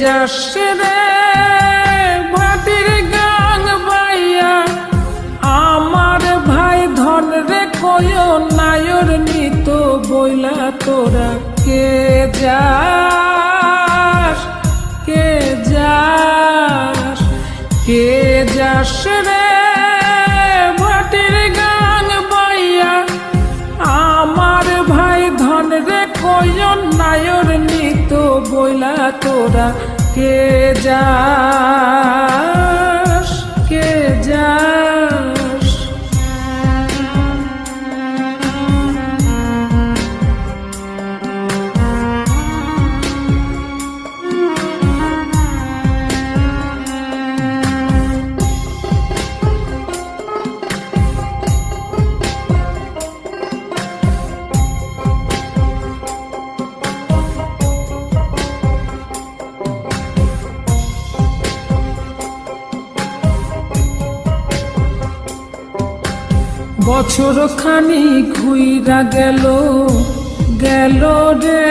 যাস তোরা কে যাস বছর খানি ঘুইরা গেল গেল রে।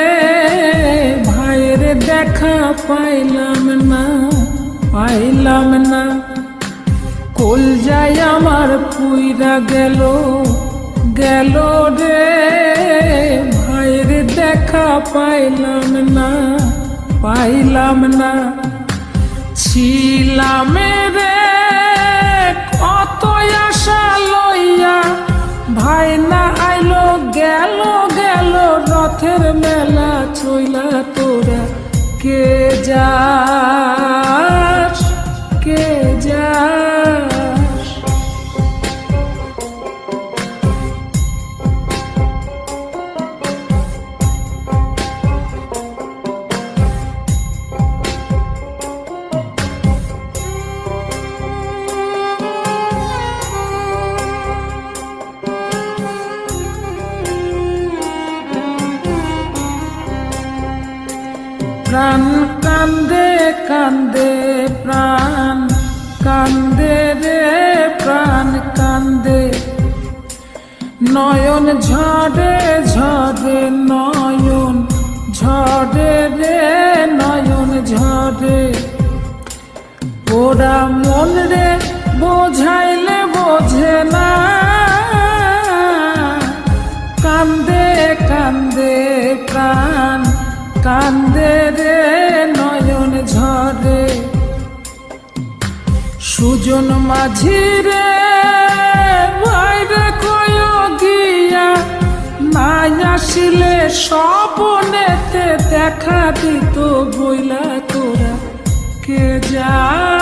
ভাইয়ের দেখা পাইলাম না পাইলাম না। কোল যাই আমার পুইরা গেল গেল রে। ভাইয়ের দেখা পাইলাম না পাইলাম না। ছিলাম রে ভাই না আইলো গেল গেল রথের মেলা চইলা তোরা। কে যা কে যাস? প্রাণ, কান্দে কান্দে প্রাণ, কান্দে রে প্রাণ, কান্দে। নয়ন ঝরে ঝরে নয়ন ঝরে রে নয়ন ঝরে ওরা মন রে বোঝাইলে বোঝে না। কান্দে কান্দে প্রাণ কান্দে রে, নয়ন ঝরে। সুজন মাঝি রে ভাইরে কয় গিয়া। নাই আসিলে স্বপনেতে দেখা দিত বইলা তোরা। কে যাস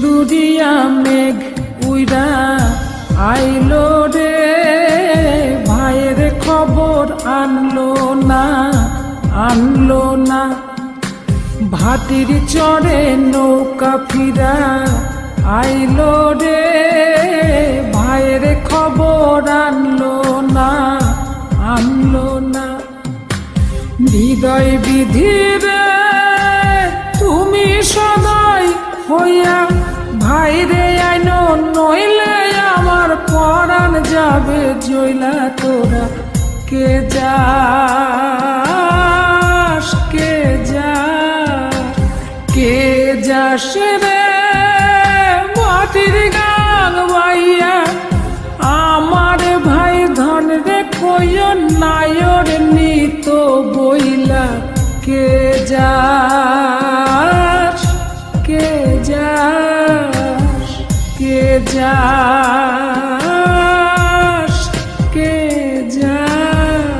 সিন্দুরিয়া মেঘ উইরা আইলো রে। ভাইয়ের খবর আনলো না আনলো না। ভাটির চড়ে নৌকা ফিরা আইলো রে। ভাইয়ের খবর আনলো না আনলো না। হৃদয় বিধিরে তুমি সদাই হইয়া জইলা তোরা, কে যাস কে যাস কে যাস রে? মাটির গান বাইয়া, আমার ভাই ধন রে কই নায়র নিত বইলা, কে যাস কে যাস কে যাস।